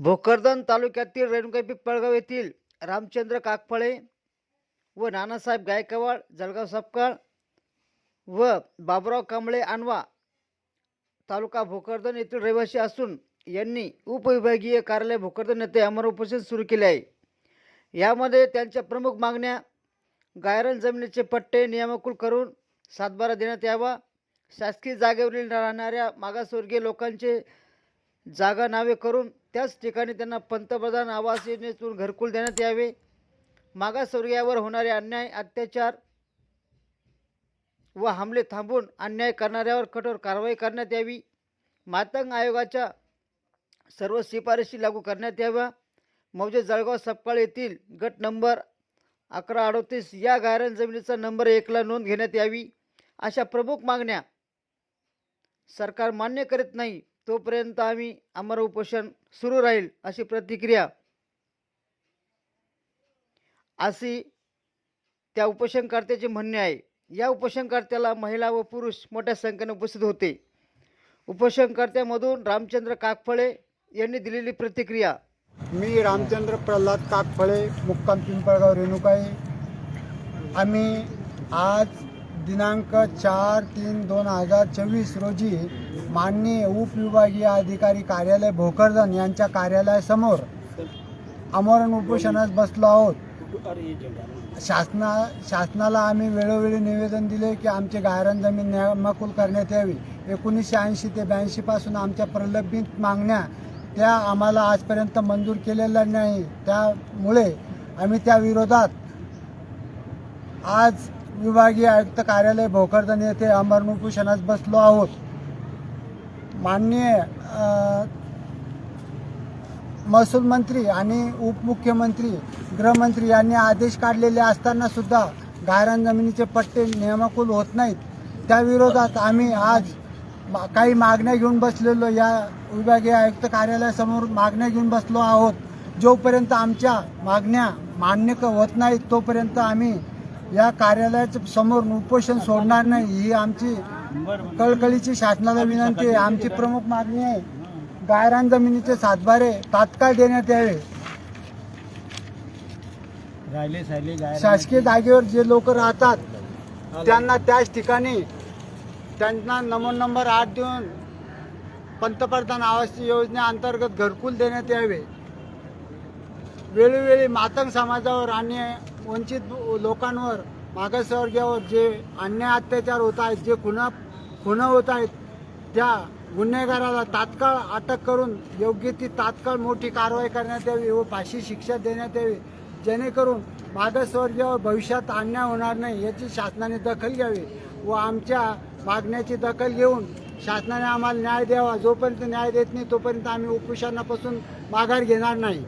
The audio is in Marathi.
भोकरदन तालुक्यातील रेणुका पिंपळगाव येथील रामचंद्र काकफळे व नानासाहेब गायकवाड जळगाव सापकाळ व बाबुराव कांबळे आणवा तालुका भोकरदन येथील रहिवासी असून यांनी उपविभागीय कार्यालय भोकरदन येथे अमर उपोषण सुरू केले आहे. यामध्ये त्यांच्या प्रमुख मागण्या गायरन जमिनीचे पट्टे नियमाकुल करून सातबारा देण्यात यावा शासकीय जागेवरील राहणाऱ्या मागासवर्गीय लोकांचे जागा नावे करून त्याच ठिकाणी त्यांना पंतप्रधान आवास योजनेतून घरकुल देण्यात यावे. मागासवर्गीयावर होणारे अन्याय अत्याचार व हमले थांबून अन्याय करणाऱ्यावर कठोर कारवाई करण्यात यावी. मातंग आयोगाच्या सर्व शिफारशी लागू करण्यात याव्या. मौजे जळगाव सपकाळ येथील गट नंबर अकरा अडोतीस या गायरन जमिनीचा नंबर एकला नोंद घेण्यात यावी. अशा प्रमुख मागण्या सरकार मान्य करीत नाही. तोपर्यंत आम्ही आम्हाला उपोषण सुरू राहील अशी प्रतिक्रिया. अशी त्या उपोषणकर्त्याचे म्हणणे आहे. या उपोषणकर्त्याला महिला व पुरुष मोठ्या संख्येने उपस्थित होते. उपोषणकर्त्यामधून रामचंद्र काकफळे यांनी दिलेली प्रतिक्रिया. मी रामचंद्र प्रल्हाद काकफळे मुक्काम पिंपळगाव रेणुकाई. आम्ही आज दिनांक चार तीन दोन हजार चोवीस रोजी माननीय उपविभागीय अधिकारी कार्यालय भोकरदन यांच्या कार्यालयासमोर आमरण उपोषणास बसलो आहोत. शासना शासनाला आम्ही वेळोवेळी निवेदन दिले की आमचे गायरान जमीन नियमाकुल करण्यात यावी. एकोणीसशे ऐंशी ते ब्याऐंशीपासून आमच्या प्रलंबित मागण्या त्या आम्हाला आजपर्यंत मंजूर केलेल्या नाही. त्यामुळे आम्ही त्या विरोधात आज विभागीय आयुक्त कार्यालय भोकरदन येथे अमरण उपोषणास बसलो आहोत. माननीय महसूल मंत्री आणि उपमुख्यमंत्री गृहमंत्री यांनी आदेश काढलेले असताना सुद्धा गायरान जमिनीचे पट्टे नियमाकुल होत नाहीत. त्याविरोधात आम्ही आज मा- काही मागण्या घेऊन बसलेलो या विभागीय आयुक्त कार्यालयासमोर मागण्या घेऊन बसलो आहोत. जोपर्यंत आमच्या मागण्या मान्य होत नाहीत तोपर्यंत आम्ही या कार्यालयाच्या समोर उपोषण सोडणार नाही ही आमची कळकळीची शासनाला विनंती आहे. आमची प्रमुख मागणी आहे. गायरान जमिनीचे सातबारे तात्काळ देण्यात यावे. शासकीय जागेवर जे लोक राहतात त्यांना त्याच ठिकाणी त्यांना नमो नंबर आठ देऊन पंतप्रधान आवास योजनेअंतर्गत घरकुल देण्यात यावे. वेळोवेळी मातंग समाजावर आणि वंचित लोकांवर मागासवर्गीयावर जे अन्याय अत्याचार होत आहेत जे खुना खुनं होत आहेत त्या गुन्हेगाराला तात्काळ अटक करून योग्य ती तात्काळ मोठी कारवाई करण्यात यावी व फाशी शिक्षा देण्यात यावी. जेणेकरून मागासवर्गीयावर भविष्यात अन्याय होणार नाही याची शासनाने दखल घ्यावी व आमच्या मागण्याची दखल घेऊन शासनाने आम्हाला न्याय द्यावा. जोपर्यंत न्याय देत नाही तोपर्यंत आम्ही उपोषणापासून माघार घेणार नाही.